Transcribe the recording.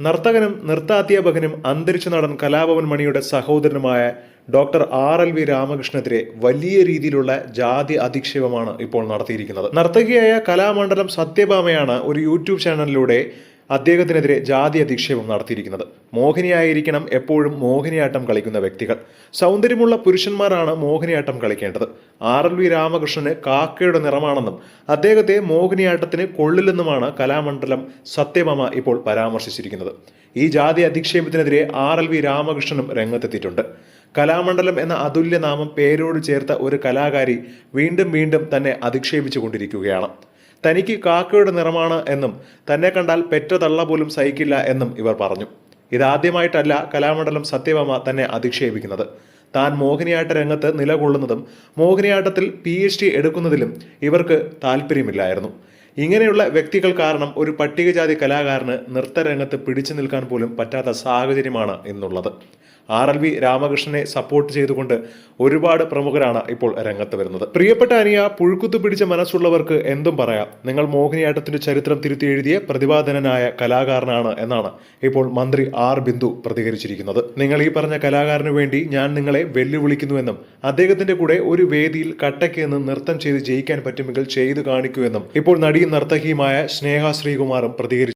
നർത്തകനും നൃത്താധ്യാപകനും അന്തരിച്ച നടൻ കലാഭവൻ മണിയുടെ സഹോദരനുമായ ഡോക്ടർ ആർ എൽ വി രാമകൃഷ്ണനെതിരെ വലിയ രീതിയിലുള്ള ജാതി അധിക്ഷേപമാണ് ഇപ്പോൾ നടത്തിയിരിക്കുന്നത്. നർത്തകിയായ കലാമണ്ഡലം സത്യഭാമയാണ് ഒരു യൂട്യൂബ് ചാനലിലൂടെ അദ്ദേഹത്തിനെതിരെ ജാതി അധിക്ഷേപം നടത്തിയിരിക്കുന്നത്. മോഹിനിയായിരിക്കണം എപ്പോഴും മോഹിനിയാട്ടം കളിക്കുന്ന വ്യക്തികൾ. സൗന്ദര്യമുള്ള പുരുഷന്മാരാണ് മോഹിനിയാട്ടം കളിക്കേണ്ടത്. ആർ എൽ വി രാമകൃഷ്ണന് കാക്കയുടെ നിറമാണെന്നും അദ്ദേഹത്തെ മോഹിനിയാട്ടത്തിന് കൊള്ളില്ലെന്നുമാണ് കലാമണ്ഡലം സത്യഭാമ ഇപ്പോൾ പരാമർശിച്ചിരിക്കുന്നത്. ഈ ജാതി അധിക്ഷേപത്തിനെതിരെ ആർ എൽ വി രാമകൃഷ്ണനും രംഗത്തെത്തിയിട്ടുണ്ട്. കലാമണ്ഡലം എന്ന അതുല്യനാമം പേരോട് ചേർത്ത ഒരു കലാകാരി വീണ്ടും വീണ്ടും തന്നെ അധിക്ഷേപിച്ചു കൊണ്ടിരിക്കുകയാണ് തനിക്ക് കാക്കയുടെ നിറമാണ് എന്നും തന്നെ കണ്ടാൽ പെറ്റ തള്ള പോലും സഹിക്കില്ല എന്നും ഇവർ പറഞ്ഞു. ഇതാദ്യമായിട്ടല്ല കലാമണ്ഡലം സത്യഭാമ തന്നെ അധിക്ഷേപിക്കുന്നത്. താൻ മോഹിനിയാട്ട രംഗത്ത് നിലകൊള്ളുന്നതും മോഹിനിയാട്ടത്തിൽ പി എച്ച് ഡി എടുക്കുന്നതിലും ഇവർക്ക് താല്പര്യമില്ലായിരുന്നു ഇങ്ങനെയുള്ള വ്യക്തികൾ കാരണം ഒരു പട്ടികജാതി കലാകാരന് നൃത്തരംഗത്ത് പിടിച്ചു നിൽക്കാൻ പോലും പറ്റാത്ത സാഹചര്യമാണ് ഇന്നുള്ളത്. ആർ എൽ വി രാമകൃഷ്ണനെ സപ്പോർട്ട് ചെയ്തുകൊണ്ട് ഒരുപാട് പ്രമുഖരാണ് ഇപ്പോൾ രംഗത്ത് വരുന്നത്. പ്രിയപ്പെട്ട അനിയ പുഴുക്കുത്തു പിടിച്ച മനസ്സുള്ളവർക്ക് എന്തും പറയാം. നിങ്ങൾ മോഹിനിയാട്ടത്തിന്റെ ചരിത്രം തിരുത്തി എഴുതിയ പ്രതിഭാധനനായ കലാകാരനാണ് എന്നാണ് ഇപ്പോൾ മന്ത്രി ആർ ബിന്ദു പ്രതികരിച്ചിരിക്കുന്നത്. നിങ്ങൾ ഈ പറഞ്ഞ കലാകാരന് വേണ്ടി ഞാൻ നിങ്ങളെ വെല്ലുവിളിക്കുന്നുവെന്നും അദ്ദേഹത്തിന്റെ കൂടെ ഒരു വേദിയിൽ കട്ടയ്ക്ക് നിന്ന് നൃത്തം ചെയ്ത് ജയിക്കാൻ പറ്റുമെങ്കിൽ ചെയ്തു കാണിക്കൂ എന്നും ഇപ്പോൾ നടിയും നർത്തകിയുമായ സ്നേഹ ശ്രീകുമാറും പ്രതികരിച്ചു.